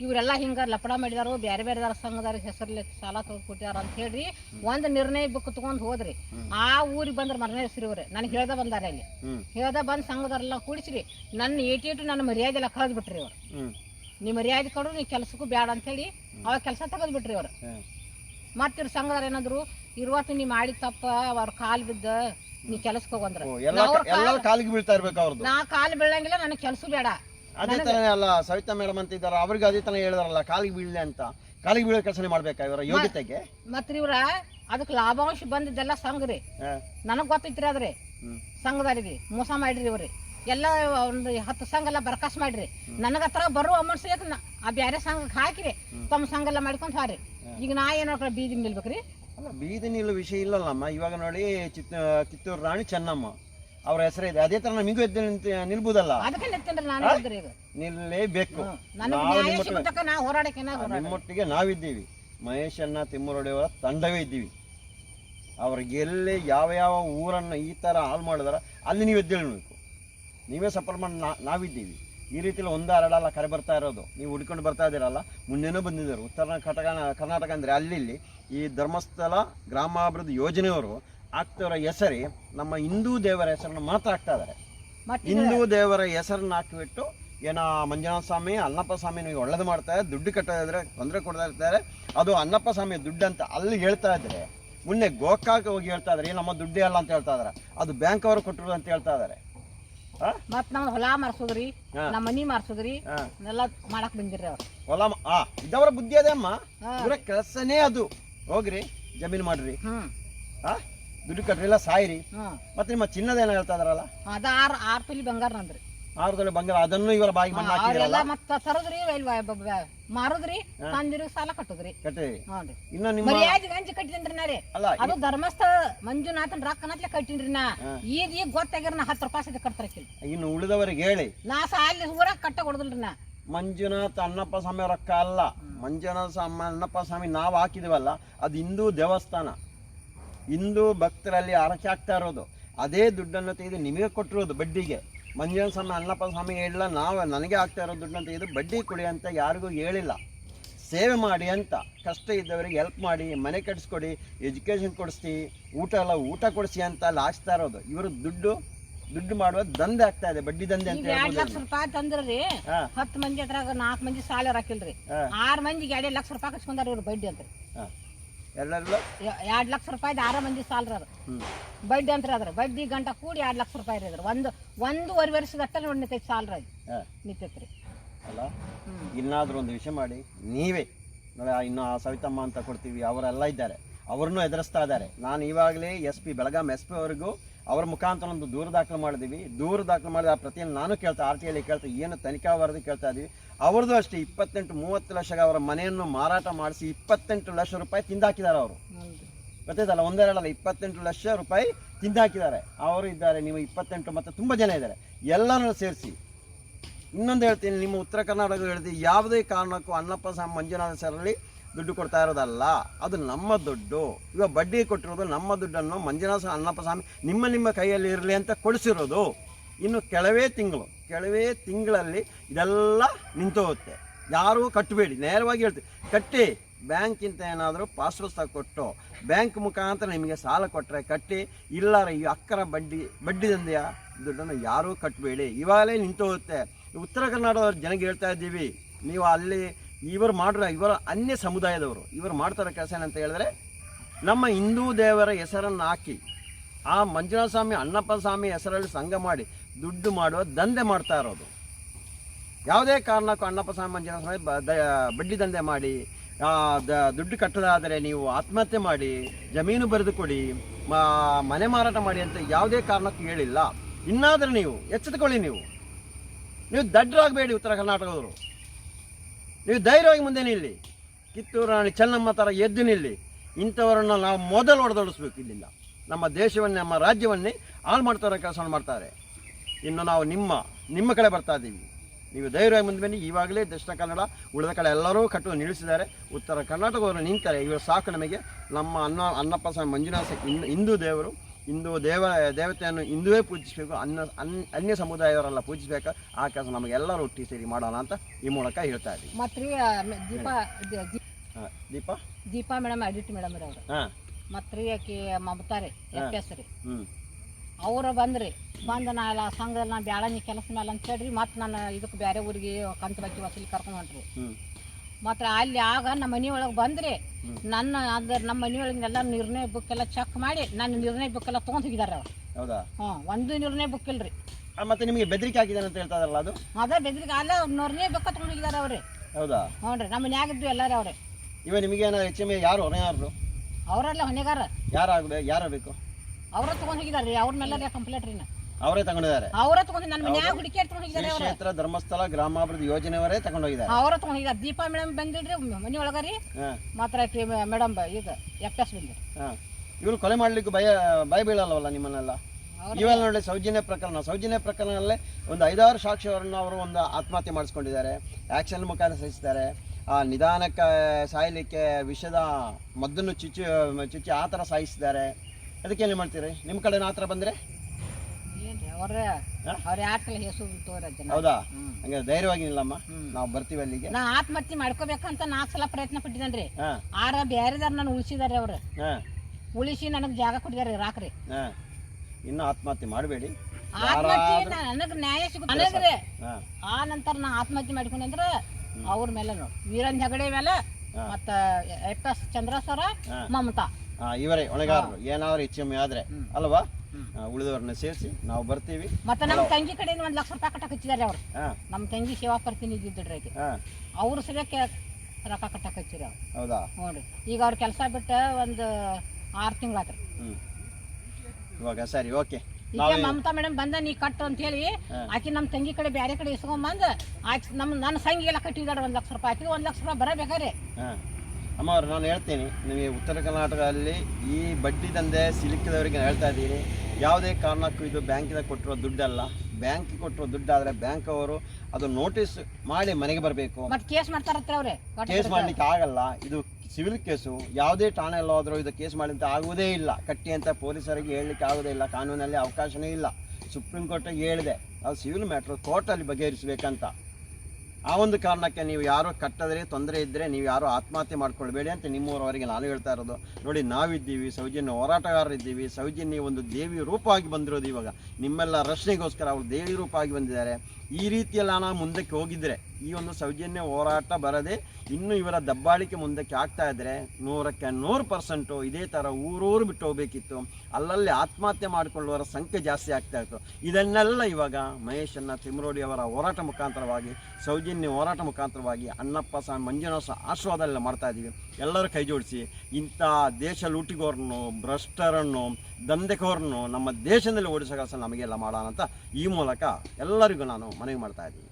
Speaker 2: ಇವರೆಲ್ಲ ಹಿಂಗ ಲಪಡ ಮಾಡಿದಾರು ಬೇರೆ ಬೇರೆ ಸಂಘದಾರ ಹೆಸರಲ್ಲಿ ಸಾಲ ತಗೊಂಡ್ ಕೊಟ್ಟಾರ ಅಂತ ಹೇಳ್ರಿ. ಒಂದು ನಿರ್ಣಯ ಬುಕ್ ತಗೊಂಡ್ ಹೋದ್ರಿ. ಆ ಊರಿಗೆ ಬಂದ್ರ ಮರಣ ಹೆಸರು ಇವ್ರಿ. ನನಗೆ ಹೇಳ್ದ ಬಂದಾರ ಅಲ್ಲಿ.
Speaker 1: ಹ್ಞೂ
Speaker 2: ಹೇಳ್ದ ಬಂದ್ ಸಂಘದವರೆಲ್ಲ ಕೂಡಿಸ್ರಿ. ನನ್ನ ಏಟಿ ಏಟು ನನ್ನ ಮರ್ಯಾದೆ ಎಲ್ಲ ಕಳೆದ್ ಬಿಟ್ರಿ ಅವ್ರು ನೀ ಮರ್ಯಾದೆ ಕೊಡು ನೀ ಕೆಲ್ಸಕ್ಕೂ ಬೇಡ ಅಂತೇಳಿ ಅವಾಗ ಕೆಲಸ ತೆಗೆದು ಬಿಟ್ರಿ ಅವ್ರು
Speaker 1: ಹಾಂ
Speaker 2: ಮತ್ತೆ ಇವ್ರ ಸಂಘದವ್ರು ಏನಾದ್ರು ಇರುವತ್ತು ನೀ ಮಾಡಿದ ತಪ್ಪ ಅವ್ರ ಕಾಲ್ ಬಿದ್ದ ನೀ ಕೆಲಸಕ್ಕೆ ಹೋಗಂದ್ರ
Speaker 1: ಎಲ್ಲ ಎಲ್ಲ ಕಾಲಿಗೆ ಬೀಳ್ತಾ ಇರ್ಬೇಕು ಅವ್ರದ್ದು
Speaker 2: ನಾ ಕಾಲು ಬೀಳಂಗಿಲ್ಲ ನನಗೆ ಕೆಲಸ ಬೇಡ.
Speaker 1: ಅದೇ ತರ ಅಲ್ಲ ಸವಿತಾ ಮೇಡಮ್ ಅಂತ ಇದ್ದಾರೆ ಅವ್ರಿಗೆ ಅದೇ ತರ ಹೇಳಿದಾರಲ್ಲ ಕಾಲಿಗೆ ಬೀಳಲಿ ಅಂತ. ಕಾಲಿಗೆ ಬೀಳೋ ಕೆಲಸನೇ ಮಾಡ್ಬೇಕಾ ಇವರ ಯೋಗ್ಯತೆಗೆ?
Speaker 2: ಮತ್ರಿ ಇವ್ರ ಅದಕ್ಕೆ ಲಾಭಾಂಶ ಬಂದಿದ್ದೆಲ್ಲ ಸಂಘ ರೀ.
Speaker 1: ಹಾ,
Speaker 2: ನನಗೆ ಗೊತ್ತೈತ್ರಿ ಅದ್ರಿ
Speaker 1: ಸಂಘದಾರಿ
Speaker 2: ಸಂಘದವ್ರಿಗೆ ಮೋಸ ಮಾಡ್ರಿ ಇವ್ರಿ. ಎಲ್ಲ ಒಂದು ಹತ್ತು ಸಂಘ ಎಲ್ಲ ಬರ್ಕಾಸ್ ಮಾಡ್ರಿ. ನನಗ ಹತ್ರ ಬರೋ ಅಮೌಂಟ್ ನಾ- ಆ ಬ್ಯಾರೆ ಸಂಘಕ್ಕೆ ಹಾಕಿರಿ ತಮ್ಮ ಸಂಘ ಎಲ್ಲ ಮಾಡ್ಕೊಂಡ್ ಹಾರಿ ಈಗ ನಾ ಏನೋ ಬೀದಿ ನಿಲ್ಬೇಕ್ರಿ.
Speaker 1: ಅಲ್ಲ ಬೀದಿ ನಿಲ್ಲೋ ವಿಷಯ ಇಲ್ಲಲ್ಲಮ್ಮ. ಇವಾಗ ನೋಡಿ ಚಿತ್ತ ಕಿತ್ತೂರು ರಾಣಿ ಚೆನ್ನಮ್ಮ. ಅವ್ರ ಹೆಸರು ಇದೆ ಅದೇ ತರ ನಮಗೂ ಎದ್ದು ನಿಂತು ನಿಲ್ಬೋದಲ್ಲ?
Speaker 2: ಅದಕ್ಕೆ ನಾನು ಈಗ?
Speaker 1: ನಿಲ್ಲೇಬೇಕು.
Speaker 2: ನನಗೆ
Speaker 1: ನಾವು
Speaker 2: ನ್ಯಾಯ
Speaker 1: ನಿಮ್ಮ
Speaker 2: ಸಿಗುತ್ತಕ ನಾ ಹೋರಾಡಕ್ಕೆ ಹೋರಾಡ
Speaker 1: ನಿಮ್ಮೊಟ್ಟಿಗೆ ನಾವಿದ್ದೀವಿ. ಮಹೇಶನ್ನ ತಿಮ್ಮರೊಡೆಯವರ ತಂಡವೇ ಇದ್ದೀವಿ. ಅವ್ರಿಗೆ ಎಲ್ಲಿ ಯಾವ ಯಾವ ಊರನ್ನು ಈ ಥರ ಹಾಳು ಮಾಡಿದಾರ ಅಲ್ಲಿ ನೀವು ಎದ್ದೇಳಬೇಕು ನೀವೇ ಸಪೋರ್ಟ್ ಮಾಡಿ ನಾ ನಾವಿದ್ದೀವಿ. ಈ ರೀತಿಯಲ್ಲಿ ಒಂದು ಹರಡಲ್ಲ ಕರೆ ಬರ್ತಾ ಇರೋದು. ನೀವು ಹುಡ್ಕೊಂಡು ಬರ್ತಾ ಇದ್ದೀರಲ್ಲ ಮುಂದೆನೂ ಬಂದಿದ್ದರು. ಉತ್ತರ ಕರ್ನಾಟಕ ಕರ್ನಾಟಕ ಅಂದರೆ ಅಲ್ಲಿಲ್ಲಿ ಈ ಧರ್ಮಸ್ಥಳ ಗ್ರಾಮಾಭಿವೃದ್ಧಿ ಯೋಜನೆಯವರು ಆಗ್ತಿರೋ ಹೆಸರಿ ನಮ್ಮ ಹಿಂದೂ ದೇವರ ಹೆಸರನ್ನು ಮಾತ್ರ ಆಗ್ತಾ ಇದ್ದಾರೆ. ಹಿಂದೂ ದೇವರ ಹೆಸರನ್ನ ಹಾಕಿಬಿಟ್ಟು ಏನೋ ಮಂಜುನಾಥ ಸ್ವಾಮಿ ಅಣ್ಣಪ್ಪ ಸ್ವಾಮಿ ನೀವು ಒಳ್ಳೇದು ಮಾಡ್ತಾರೆ ದುಡ್ಡು ಕಟ್ತಾ ಇದ್ರೆ ತೊಂದರೆ ಕೊಡ್ತಾ ಇರ್ತಾರೆ ಅದು ಅಣ್ಣಪ್ಪ ಸ್ವಾಮಿ ದುಡ್ಡು ಅಂತ ಅಲ್ಲಿ ಹೇಳ್ತಾ ಇದ್ದಾರೆ. ಮುನ್ನೆ ಗೋಕಾಕ್ ಹೋಗಿ ಹೇಳ್ತಾ ಇದ್ದಾರೆ. ನಮ್ಮ ದುಡ್ಡೇ ಅಲ್ಲ ಅಂತ ಹೇಳ್ತಾ ಇದ್ದಾರೆ. ಅದು ಬ್ಯಾಂಕ್ ಅವರು ಕೊಟ್ಟರು ಅಂತ ಹೇಳ್ತಾ ಇದ್ದಾರೆ?
Speaker 2: ಮತ್ ನಮ್ಮ ಹೊಲ ಮಾರ್ಸೋದ್ರಿ ನಮ್ ಮನಿ ಮಾರ್ಸೋದ್ರಿ ಎಲ್ಲ ಮಾಡಕ್ ಬಂದಿರ್ರಿ ಅವ್ರ.
Speaker 1: ಹೊಲ ಆ ಇದವರ ಬುದ್ಧಿ ಅದೇ ಅಮ್ಮ.
Speaker 2: ಹಾ.
Speaker 1: ಇವರ ಕೆಲಸನೇ ಅದು. ಹೋಗ್ರಿ ಜಮೀನ್ ಮಾಡ್ರಿ.
Speaker 2: ಹ್ಮ್.
Speaker 1: ಆ ದುಡ್ಡು ಕಟ್ರಿ ಸಾಯ್ರಿ. ಮತ್ತೆ ನಿಮ್ಮ ಚಿನ್ನದ ಏನ ಹೇಳ್ತಾ ಇದಾರಲ್ಲ?
Speaker 2: ಅದ ಆರ್ ಆರ್ ತೊಲಿ ಬಂಗಾರ ನಂದ್ರಿ.
Speaker 1: ಆರುದೊಳೆ ಬಂಗಾರ ಅದನ್ನು ಇವರ ಬಾಯಿ ಮಣ್ಣು ಹಾಕಿದಿರಲ್ಲ
Speaker 2: ಅವ್ರೆಲ್ಲ ಮತ್ತ ತರದ್ರಿ ಇಲ್ವಾ ಮಾರುದ್ರಿ ತಂದಿರಿ ಸಾಲ ಕಟ್ಟುದ್ರಿ.
Speaker 1: ಕಟ್ಟಿ. ಇನ್ನು ನಿಮ್ಮ
Speaker 2: ಮರ್ಯಾದೆ ಗಂಜಿ ಕಟ್ಟಿದ್ರಿ ನಾ ರೀ
Speaker 1: ಅಲ್ಲ
Speaker 2: ಅದು ಧರ್ಮಸ್ಥಳ ಮಂಜುನಾಥನ್ ರೊಕ್ಕನತ್ಲೆ ಕಟ್ಟಿನ್ರಿ ನಾ. ಈಗ ಈಗ ಗೊತ್ತಾಗ್ಯಾರ ನಾ ಹತ್ತು ರೂಪಾಯಿ ಕಟ್ತಾರಕಿಲ್ಲ
Speaker 1: ಇನ್ನು ಉಳಿದವರಿಗೆ ಹೇಳಿ.
Speaker 2: ನಾ ಸಾಲಿ ಊರಾಗ ಕಟ್ಟ ಕೊಡುದಿಲ್ರಿ ನಾ.
Speaker 1: ಮಂಜುನಾಥ ಅಣ್ಣಪ್ಪ ಸ್ವಾಮಿ ರೊಕ್ಕ ಅಲ್ಲ. ಮಂಜುನಾಥ ಅಣ್ಣಪ್ಪ ಸ್ವಾಮಿ ನಾವು ಹಾಕಿದೀವಲ್ಲ ಅದು ಹಿಂದೂ ದೇವಸ್ಥಾನ. ಹಿಂದೂ ಭಕ್ತರಲ್ಲಿ ಹರಕೆ ಆಗ್ತಾ ಇರೋದು. ಅದೇ ದುಡ್ಡನ್ನು ತೆಗೆದು ನಿಮಗೆ ಕೊಟ್ಟಿರೋದು ಬಡ್ಡಿಗೆ. ಮಂಜುನಾಥ ಸ್ವಾಮಿ ಅಣ್ಣಪ್ಪ ಸ್ವಾಮಿ ಹೇಳಿಲ್ಲ ನಾವು ನನಗೆ ಆಗ್ತಾ ಇರೋ ಅಂತ ಇದು ಬಡ್ಡಿ ಕೊಡಿ ಅಂತ ಯಾರಿಗೂ ಹೇಳಿಲ್ಲ. ಸೇವೆ ಮಾಡಿ ಅಂತ ಕಷ್ಟ ಇದ್ದವರಿಗೆ ಹೆಲ್ಪ್ ಮಾಡಿ ಮನೆ ಕಟ್ಸ್ಕೊಡಿ ಎಜುಕೇಷನ್ ಕೊಡಿಸ್ತಿ ಊಟ ಎಲ್ಲ ಊಟ ಕೊಡಿಸಿ ಅಂತ ಅಲ್ಲಿ ಹಾಕ್ತಾ ಇರೋದು. ಇವರು ದುಡ್ಡು ದುಡ್ಡು ಮಾಡುವ ದಂಧೆ ಆಗ್ತಾ ಇದೆ ಬಡ್ಡಿ ದಂಧೆ ಅಂತ
Speaker 2: ಎರಡು ಲಕ್ಷ ರೂಪಾಯಿ ತಂದ್ರಿ ಹತ್ತು ಮಂದಿ ಅದ್ರಾಗ ನಾಲ್ಕು ಮಂದಿ ಸಾಲ ಹಾಕಿಲ್ರಿ. ಆರು ಮಂದಿಗೆ ಎರಡ್ ಲಕ್ಷ ರೂಪಾಯಿ ಕಟ್ಸ್ಕೊಂಡಾರ ಇವ್ರು ಬಡ್ಡಿ ಅಂತ ಎರಡ್ ಲಕ್ಷ ರೂಪಾಯಿ ಆರ ಮಂದಿ ಸಾಲ ಅದು
Speaker 1: ಹ್ಞೂ
Speaker 2: ಬಡ್ಡಿ ಅಂತ ಅದ್ರ ಬಡ್ಡಿ ಗಂಟ ಕೂಡಿ ಎರಡು ಲಕ್ಷ ರೂಪಾಯಿ ರೀ ಅದ್ರ ಒಂದು ಒಂದೂವರೆ ವರ್ಷದ ಅಟ್ಟ ನೋಡಿ ನಿಂತೈತೆ ಸಾಲ ರೀ
Speaker 1: ಹಾಂ.
Speaker 2: ನಿಂತೈತ್ರಿ
Speaker 1: ಅಲ್ಲ? ಇನ್ನಾದ್ರೂ ಒಂದು ವಿಷಯ ಮಾಡಿ. ನೀವೇ. ಇನ್ನು ಆ ಸವಿತಮ್ಮ ಅಂತ ಕೊಡ್ತೀವಿ ಅವರೆಲ್ಲ ಇದ್ದಾರೆ. ಅವ್ರನ್ನೂ ಎದುರಿಸ್ತಾ ಇದ್ದಾರೆ. ನಾನು ಇವಾಗಲೇ S P Belgaum S P ಅವರಿಗೂ ಅವ್ರ ಮುಖಾಂತರ ಒಂದು ದೂರು ದಾಖಲು ಮಾಡಿದ್ದೀವಿ. ದೂರು ದಾಖಲು ಮಾಡಿದ ಆ ಪ್ರತಿಯನ್ನು ನಾನು ಕೇಳ್ತಾ, ಆರ್ ಟಿ ಕೇಳ್ತಾ, ಏನು ತನಿಖಾ ವರದಿ ಕೇಳ್ತಾ ಇದ್ದೀವಿ ಅವ್ರದ್ದು ಅಷ್ಟೇ, ಇಪ್ಪತ್ತೆಂಟು, ಮೂವತ್ತು ಲಕ್ಷಗೆ ಅವರ ಮನೆಯನ್ನು ಮಾರಾಟ ಮಾಡಿಸಿ ಇಪ್ಪತ್ತೆಂಟು ಲಕ್ಷ ರೂಪಾಯಿ ತಿಂದಾಕಿದ್ದಾರೆ ಅವರು. ಗೊತ್ತಾಯ್ತಲ್ಲ? ಒಂದೆರಡಲ್ಲ ಇಪ್ಪತ್ತೆಂಟು ಲಕ್ಷ ರೂಪಾಯಿ ತಿಂದಾಕಿದ್ದಾರೆ. ಅವರು ಇದ್ದಾರೆ, ನೀವು ಇಪ್ಪತ್ತೆಂಟು ಮತ್ತು ತುಂಬ ಜನ ಇದ್ದಾರೆ. ಎಲ್ಲರನ್ನು ಸೇರಿಸಿ. ಇನ್ನೊಂದು ಹೇಳ್ತೀನಿ, ನಿಮ್ಮ ಉತ್ತರ ಕರ್ನಾಟಕ ಹೇಳ್ತೀವಿ ಯಾವುದೇ ಕಾರಣಕ್ಕೂ ಅನ್ನಪ್ಪ ಸ್ವಾಮಿ ಮಂಜುನಾಥ ಸರಲ್ಲಿ ದುಡ್ಡು ಕೊಡ್ತಾ ಇರೋದಲ್ಲ, ಅದು ನಮ್ಮ ದುಡ್ಡು. ಇವಾಗ ಬಡ್ಡಿ ಕೊಟ್ಟಿರೋದು ನಮ್ಮ ದುಡ್ಡನ್ನು ಮಂಜುನಾಥ ಅಣ್ಣಪ್ಪ ಸ್ವಾಮಿ ನಿಮ್ಮ ನಿಮ್ಮ ಕೈಯಲ್ಲಿ ಇರಲಿ ಅಂತ ಕೊಡಿಸಿರೋದು. ಇನ್ನು ಕೆಲವೇ ತಿಂಗಳು, ಕೆಲವೇ ತಿಂಗಳಲ್ಲಿ ಇದೆಲ್ಲ ನಿಂತು ಹೋಗುತ್ತೆ ಯಾರೂ ಕಟ್ಟಬೇಡಿ, ನೇರವಾಗಿ ಹೇಳ್ತೀವಿ ಕಟ್ಟಿ ಬ್ಯಾಂಕಿಂತ ಏನಾದರೂ ಪಾಸ್ ಪುಸ್ತಕ ಕೊಟ್ಟು, ಬ್ಯಾಂಕ್ ಮುಖಾಂತರ ನಿಮಗೆ ಸಾಲ ಕೊಟ್ಟರೆ ಕಟ್ಟಿ, ಇಲ್ಲಾರ ಈ ಅಕ್ಕರ ಬಡ್ಡಿ ಬಡ್ಡಿ ದಂಧೆಯ ದುಡ್ಡನ್ನು ಯಾರೂ ಕಟ್ಟಬೇಡಿ. ಇವಾಗಲೇ ನಿಂತು ಹೋಗುತ್ತೆ ಉತ್ತರ ಕರ್ನಾಟಕದ ಜನಗೆ ಹೇಳ್ತಾ ಇದ್ದೀವಿ, ನೀವು ಅಲ್ಲಿ ಇವರು ಮಾಡಿರೋ ಇವರ ಅನ್ಯ ಸಮುದಾಯದವರು. ಇವರು ಮಾಡ್ತಾರೆ ಕೆಲಸ ಏನಂತ ಹೇಳಿದ್ರೆ, ನಮ್ಮ ಹಿಂದೂ ದೇವರ ಹೆಸರನ್ನು ಹಾಕಿ, ಆ ಮಂಜುನಾಥ ಸ್ವಾಮಿ, ಅಣ್ಣಪ್ಪ ಸ್ವಾಮಿ ಹೆಸರಲ್ಲಿ ಸಂಘ ಮಾಡಿ, ದುಡ್ಡು ಮಾಡುವ ದಂಧೆ ಮಾಡ್ತಾ ಇರೋದು. ಯಾವುದೇ ಕಾರಣಕ್ಕೂ ಅಣ್ಣಪ್ಪ ಸ್ವಾಮಿ, ಮಂಜುನಾಥ ಸ್ವಾಮಿ ಬಡ್ಡಿ ದಂಧೆ ಮಾಡಿ ದುಡ್ಡು ಕಟ್ಟದಾದರೆ ನೀವು ಆತ್ಮಹತ್ಯೆ ಮಾಡಿ, ಜಮೀನು ಬರೆದು ಕೊಡಿ ಮನೆ ಮಾರಾಟ ಮಾಡಿ ಅಂತ ಯಾವುದೇ ಕಾರಣಕ್ಕೂ ಹೇಳಿಲ್ಲ. ಇನ್ನಾದರೂ ನೀವು ಎಚ್ಚೆತ್ತುಕೊಳ್ಳಿ ನೀವು. ನೀವು ದಡ್ಡರಾಗಬೇಡಿ ಉತ್ತರ ಕರ್ನಾಟಕದವರು. ನೀವು ಧೈರ್ಯವಾಗಿ ಮುಂದೆ ನಿಲ್ಲಿ. ಕಿತ್ತೂರು ರಾಣಿ ಚೆನ್ನಮ್ಮ ಥರ ಎದ್ದು ನಿಲ್ಲಿ. ಇಂಥವರನ್ನು ನಾವು ಮೊದಲು ಹೊಡೆದೊಡಿಸ್ಬೇಕು ಇಲ್ಲಿಂದ. ನಮ್ಮ ದೇಶವನ್ನೇ, ನಮ್ಮ ರಾಜ್ಯವನ್ನೇ ಹಾಳು ಮಾಡ್ತಾರೆ ಕೆಲಸ ಮಾಡ್ತಾರೆ. ಇನ್ನು ನಾವು ನಿಮ್ಮ ನಿಮ್ಮ ಕಡೆ ಬರ್ತಾ ಇದ್ದೀವಿ. ನೀವು ಧೈರ್ಯವಾಗಿ ಮುಂದೆ ಬನ್ನಿ. ಈವಾಗಲೇ ದಕ್ಷಿಣ ಕನ್ನಡ, ಉಳಿದ ಕಡೆ ಎಲ್ಲರೂ ಕಟ್ಟು ನಿಲ್ಲಿಸಿದ್ದಾರೆ. ಉತ್ತರ ಕರ್ನಾಟಕದವರು ನಿಂತಾರೆ. ಇವರು ಸಾಕು ನಮಗೆ. ನಮ್ಮ ಅನ್ನ ಅನ್ನಪ್ಪ ಸ್ವಾಮಿ ಮಂಜುನಾಥ ಹಿಂದ್- ಹಿಂದೂ ದೇವರು ಹಿಂದೂ ದೇವ ದೇವತೆಯನ್ನು ಹಿಂದುವೇ ಪೂಜಿಸಬೇಕು ಅನ್ನ ಅನ್ ಅನ್ಯ ಸಮುದಾಯವರೆಲ್ಲ ಪೂಜಿಸಬೇಕು? ಆ ಕೆಲಸ ನಮಗೆಲ್ಲರೂ ಒಟ್ಟಿ ಸೇರಿ ಮಾಡೋಣ ಅಂತ ಈ ಮೂಲಕ ಹೇಳ್ತಾ ಇದ್ದೀವಿ
Speaker 2: ಮತ್ತು ರೀ Deepa
Speaker 1: Deepa?
Speaker 2: Deepa madam edit madam ರೀ ಅವರು.
Speaker 1: ಹಾಂ.
Speaker 2: ಮತ್ತು ರೀ ಆಕಿ ಮಮತಾ ರೀ ಎಫ್ ಎಸ್ ರೀ.
Speaker 1: ಹ್ಞೂ
Speaker 2: ಅವ್ರು ಬಂದ್ರಿ ಬಂದು ನಾ ಎಲ್ಲ ಸಂಘದಲ್ಲಿ ನಾನು ಬ್ಯಾಡ ನೀ ಕೆಲಸ ಮೇಲೆ ಅಂತ ಹೇಳ್ರಿ ಮತ್ತು ನಾನು ಇದಕ್ಕೆ ಬೇರೆ ಊರಿಗೆ ಕಂತು ಬಾಕಿ ವಸೂಲಿ ಕರ್ಕೊಂಡು ಹೊಂಟ್ರಿ. ಮತ್ತು ಅಲ್ಲಿ ಆಗ ನಮ್ಮ ಮನೆಯೊಳಗೆ ಒಳಗೆ ಬಂದ್ರಿ ನನ್ನ ಅಂದ್ರೆ ನಮ್ಮ ಮನೆಯೊಳಗೆಲ್ಲ ನಿರ್ಣಯ ಬುಕ್ ಎಲ್ಲ ಚೆಕ್ ಮಾಡಿ ನನ್ನ ನಿರ್ಣಯ ಬುಕ್ ಎಲ್ಲ ತೊಗೊಂಡು ಹೋಗಿದಾರೆ ಅವ್ರು.
Speaker 1: ಹೌದಾ?
Speaker 2: ಹಾ ಒಂದು ನಿರ್ಣಯ ಬುಕ್ ಇಲ್ರಿ.
Speaker 1: ಆ, ಮತ್ತೆ ನಿಮಗೆ ಬೆದರಿಕೆ ಹಾಕಿದ್ದಾನೆ ಅಂತ ಹೇಳ್ತಾ ಇದಾರಲ್ಲ ಅದು?
Speaker 2: ಅದೇ ಬೆದರಿಕೆ ಅಲ್ಲ ನಿರ್ಣಯ ಬುಕ್ ತೊಗೊಂಡು ಹೋಗಿದಾರೆ ಅವ್ರಿ.
Speaker 1: ಹೌದಾ?
Speaker 2: ಹ್ಞೂ ರೀ ನಮ್ಮ ಮನ್ಯಾಗಿದ್ದು ಎಲ್ಲರೂ ಅವ್ರಿ.
Speaker 1: ಇವ ನಿಮಗೆ ಹೆಚ್ಚು ಎಂ ಯಾರು ಹೊಣೆ ಯಾರು
Speaker 2: ಅವರೆಲ್ಲ ಹೊಣೆಗಾರ.
Speaker 1: ಯಾರಾಗಬೇಕು? ಯಾರು ಬೇಕು
Speaker 2: ಅವರ ತೊಗೊಂಡು ಹೋಗಿದಾರೆ ರೀ ಅವ್ರ ಮೇಲೆ ಕಂಪ್ಲೇಂಟ್ ರೀ
Speaker 1: ಅವರೇ ತಗೊಂಡಿದ್ದಾರೆ.
Speaker 2: ಅವರ ತಗೊಂಡು ನನ್ನ ಮನ್ಯಾಗ ತೊಗೊಂಡು
Speaker 1: ಕ್ಷೇತ್ರ ಧರ್ಮಸ್ಥಳ ಗ್ರಾಮಾಭಿವೃದ್ಧಿ ಯೋಜನೆಯವರೇ ತಗೊಂಡೋಗಿದ್ದಾರೆ.
Speaker 2: ಅವರ ತೊಗೊಂಡು ಈಗ ದೀಪಾ ಮೇಡಮ್ ಬಂದಿಲ್ರಿ ಮನೆ
Speaker 1: ಒಳಗರಿ.
Speaker 2: ಮಾತ್ರ ಮೇಡಮ್ ಇದು ಎಫ್ ಎಸ್
Speaker 1: ಇವ್ರು ಕೊಲೆ ಮಾಡ್ಲಿಕ್ಕೆ ಭಯ ಭಯ ಬೀಳಲ್ಲವಲ್ಲ ನಿಮ್ಮನ್ನೆಲ್ಲ? ಇವೆಲ್ಲ ನೋಡಿ ಸೌಜನ್ಯ ಪ್ರಕರಣ. ಸೌಜನ್ಯ ಪ್ರಕರಣದಲ್ಲೇ ಒಂದು ಐದಾರು ಸಾಕ್ಷಿಯವರನ್ನು ಅವರು ಒಂದು ಆತ್ಮಹತ್ಯೆ ಮಾಡಿಸ್ಕೊಂಡಿದ್ದಾರೆ. ಆ್ಯಕ್ಷನ್ ಮುಖಾಂತರ ಸಹಿಸಿದ್ದಾರೆ ಆ ನಿಧಾನಕ್ಕೆ ಸಾಯಲಿಕ್ಕೆ ವಿಷದ ಮದ್ದನ್ನು ಚುಚ್ಚಿ ಚುಚ್ಚಿ ಆ ಥರ ಸಾಯಿಸಿದ್ದಾರೆ ಅದಕ್ಕೆ ಏನು ಮಾಡ್ತೀರಿ? ನಿಮ್ಮ ಕಡೆ ಆ ಥರ ಬಂದರೆ?
Speaker 2: ಅವ್ರ? ಅವ್ರ ಯಾಕಲ್ಲ ಹೆಸರು ತೋರ ಜನ?
Speaker 1: ಹೌದಾ?
Speaker 2: ಹ್ಮ್.
Speaker 1: ಧೈರ್ಯವಾಗಿ ನಿಲ್ಲಮ್ಮ ನಾವು ಬರ್ತೀವಿ ಅಲ್ಲಿಗೆ.
Speaker 2: ನಾ ಆತ್ಮಹತ್ಯೆ ಮಾಡ್ಕೋಬೇಕಂತ ನಾಲ್ಕು ಸಲ ಪ್ರಯತ್ನ ಪಟ್ಟಿದ್ದೇನ್ರಿ. ಆರ ಬೇರೆದಾರ ನಾನು ಉಳಿಸಿದಾರೆ ಅವ್ರ. ಉಳಿಸಿ ನನಗೆ ಜಾಗ ಕೊಟ್ಟಿದಾರೆ ರಾಕ್ರಿ.
Speaker 1: ಇನ್ನು ಆತ್ಮಹತ್ಯೆ ಮಾಡಬೇಡಿ.
Speaker 2: ಆತ್ಮಹತ್ಯೆ ನನಗೆ ನ್ಯಾಯ
Speaker 1: ಸಿಗುತ್ತೆ
Speaker 2: ಆ ನಂತರ ನಾ ಆತ್ಮಹತ್ಯೆ ಮಾಡ್ಕೊಂಡೆ ಅಂದ್ರೆ ಅವ್ರ ಮೇಲೆ ನೋಡಿ. ವೀರನ್ ಹೆಗಡೆ ಮೇಲೆ. ಮತ್ತ ಎಸ್ ಚಂದ್ರ ಸರ ಮಮತಾ.
Speaker 1: ಇವರೇ ಹೊಣೆಗಾರರು. ಏನಾದ್ರು ಹೆಚ್ಚು ಆದ್ರೆ. ಅಲ್ವಾ? ಉಳಿದವ್ರನ್ನ ಸೇರಿಸಿ ನಾವು ಬರ್ತೀವಿ.
Speaker 2: ಮತ್ತೆ ನಮ್ಮ ತಂಗಿ ಕಡೆಯಿಂದ ಒಂದು ಲಕ್ಷ ರೂಪಾಯಿ ಕಟ್ಟಕ್ಕೆ ಹಚ್ಚಿದಾರೆ ಅವ್ರು.
Speaker 1: ಹಾಂ.
Speaker 2: ನಮ್ಮ ತಂಗಿ ಸೇವಾ ಪ್ರತಿನಿಧಿ ಇದ್ದಿಡ್ರಿ ಆಕಿ
Speaker 1: ಹಾಂ.
Speaker 2: ಅವ್ರ ಸರಿಯಕ್ಕೆ ರೊಕ್ಕ ಕಟ್ಟಕ್ಕೆ ಹಚ್ಚಿರಿ ಅವ್ರು.
Speaker 1: ಹೌದಾ?
Speaker 2: ನೋಡ್ರಿ. ಈಗ ಅವ್ರ ಕೆಲಸ ಬಿಟ್ಟು ಒಂದು ಆರು ತಿಂಗಳಾತ್ರಿ.
Speaker 1: ಹ್ಞೂ ಇವಾಗ ಸರಿ ಓಕೆ.
Speaker 2: ಈಗ ಮಮತಾ ಮೇಡಮ್ ಬಂದ ನೀ ಕಟ್ಟು ಅಂತ ಹೇಳಿ. ಆಕಿ ನಮ್ಮ ತಂಗಿ ಕಡೆ ಬೇರೆ ಕಡೆ ಇಸ್ಕೊಂಬಂದು ಆಕಿ ನಮ್ಮ ನನ್ನ ಸಂಗಿಗೆಲ್ಲ ಕಟ್ಟಿದಾರೆ ಒಂದು ಲಕ್ಷ ರೂಪಾಯಿ. ಆಕಿಗೆ ಒಂದ್ ಲಕ್ಷ ರೂಪಾಯಿ ಬರಬೇಕಾರೆ
Speaker 1: ಹಾಂ. ಅಮ್ಮ ಅವ್ರು ನಾನು ಹೇಳ್ತೀನಿ ನಿಮಗೆ ಉತ್ತರ ಕರ್ನಾಟಕದಲ್ಲಿ ಈ ಬಡ್ಡಿ ದಂಧೆ ಸಿಲುಕಿದವರಿಗೆ ಹೇಳ್ತಾ ಇದ್ದೀನಿ. ಯಾವುದೇ ಕಾರಣಕ್ಕೂ ಇದು ಬ್ಯಾಂಕಿಂದ ಕೊಟ್ಟಿರೋ ದುಡ್ಡಲ್ಲ. ಬ್ಯಾಂಕ್ ಕೊಟ್ಟಿರೋ ದುಡ್ಡಾದರೆ ಬ್ಯಾಂಕ್ ಅವರು ಅದು ನೋಟಿಸ್ ಮಾಡಿ ಮನೆಗೆ ಬರಬೇಕು.
Speaker 2: ಮತ್ತೆ ಕೇಸ್ ಮಾಡ್ತಾರತ್ರ ಅವ್ರೆ.
Speaker 1: ಕೇಸ್ ಮಾಡಲಿಕ್ಕೆ ಆಗಲ್ಲ. ಇದು ಸಿವಿಲ್ ಕೇಸು. ಯಾವುದೇ ಠಾಣೆಯಲ್ಲಿ ಹೋದರೂ ಇದು ಕೇಸ್ ಮಾಡಲಿಕ್ಕೆ ಆಗುವುದೇ ಇಲ್ಲ. ಕಟ್ಟಿ ಅಂತ ಪೊಲೀಸರಿಗೆ ಹೇಳಲಿಕ್ಕೆ ಆಗೋದೇ ಇಲ್ಲ. ಕಾನೂನಲ್ಲಿ ಅವಕಾಶನೇ ಇಲ್ಲ. ಸುಪ್ರೀಂ ಕೋರ್ಟಿಗೆ ಹೇಳಿದೆ ಅದು ಸಿವಿಲ್ ಮ್ಯಾಟ್ರ್ ಕೋರ್ಟಲ್ಲಿ ಬಗೆಹರಿಸಬೇಕಂತ. ಆ ಒಂದು ಕಾರಣಕ್ಕೆ ನೀವು ಯಾರು ಕಟ್ಟದ್ರೆ, ತೊಂದರೆ ಇದ್ದರೆ ನೀವು ಯಾರು ಆತ್ಮಹತ್ಯೆ ಮಾಡ್ಕೊಳ್ಬೇಡಿ ಅಂತ ನಿಮ್ಮೂರವರಿಗೆ ನಾನು ಹೇಳ್ತಾ ಇರೋದು. ನೋಡಿ, ನಾವಿದ್ದೀವಿ, ಸೌಜನ್ಯ ಹೋರಾಟಗಾರರಿದ್ದೀವಿ ಸೌಜನ್ಯ ಒಂದು ದೇವಿ ರೂಪವಾಗಿ ಬಂದಿರೋದು ಇವಾಗ. ನಿಮ್ಮೆಲ್ಲ ರಕ್ಷಣೆಗೋಸ್ಕರ ಅವರು ದೇವಿ ರೂಪವಾಗಿ ಬಂದಿದ್ದಾರೆ. ಈ ರೀತಿಯೆಲ್ಲ ನಾವು ಮುಂದಕ್ಕೆ ಹೋಗಿದ್ರೆ, ಈ ಒಂದು ಸೌಜನ್ಯ ಹೋರಾಟ ಬರದೆ ಇನ್ನು ಇವರ ದಬ್ಬಾಳಿಕೆ ಮುಂದಕ್ಕೆ ಆಗ್ತಾ ಇದ್ರೆ ನೂರಕ್ಕೆ ನೂರು ಪರ್ಸೆಂಟು ಇದೇ ಥರ ಊರೂರು ಬಿಟ್ಟು ಹೋಗಬೇಕಿತ್ತು. ಅಲ್ಲಲ್ಲಿ ಆತ್ಮಹತ್ಯೆ ಮಾಡಿಕೊಳ್ಳುವವರ ಸಂಖ್ಯೆ ಜಾಸ್ತಿ ಆಗ್ತಾ ಇತ್ತು. ಇದನ್ನೆಲ್ಲ ಇವಾಗ ಮಹೇಶನ್ನ ತಿಮ್ರೋಡಿ ಅವರ ಹೋರಾಟ ಮುಖಾಂತರವಾಗಿ, ಸೌಜನ್ಯ ಹೋರಾಟ ಮುಖಾಂತರವಾಗಿ ಅಣ್ಣಪ್ಪ ಸಹ ಮಂಜುನಾಥ ಆಶೀರ್ವಾದ ಮಾಡ್ತಾ ಇದ್ದೀವಿ ಎಲ್ಲರೂ ಕೈ ಜೋಡಿಸಿ, ಇಂಥ ದೇಶ ಲೂಟಿಗೋರನ್ನು ಭ್ರಷ್ಟರನ್ನು ದಂಧೆಕೋರನ್ನು ನಮ್ಮ ದೇಶದಲ್ಲಿ ಓಡಿಸೋ ಕೆಲಸ ನಮಗೆಲ್ಲ ಮಾಡೋಣ ಅಂತ ಈ ಮೂಲಕ ಎಲ್ಲರಿಗೂ ನಾನು ಮನವಿ ಮಾಡ್ತಾ ಇದ್ದೀನಿ.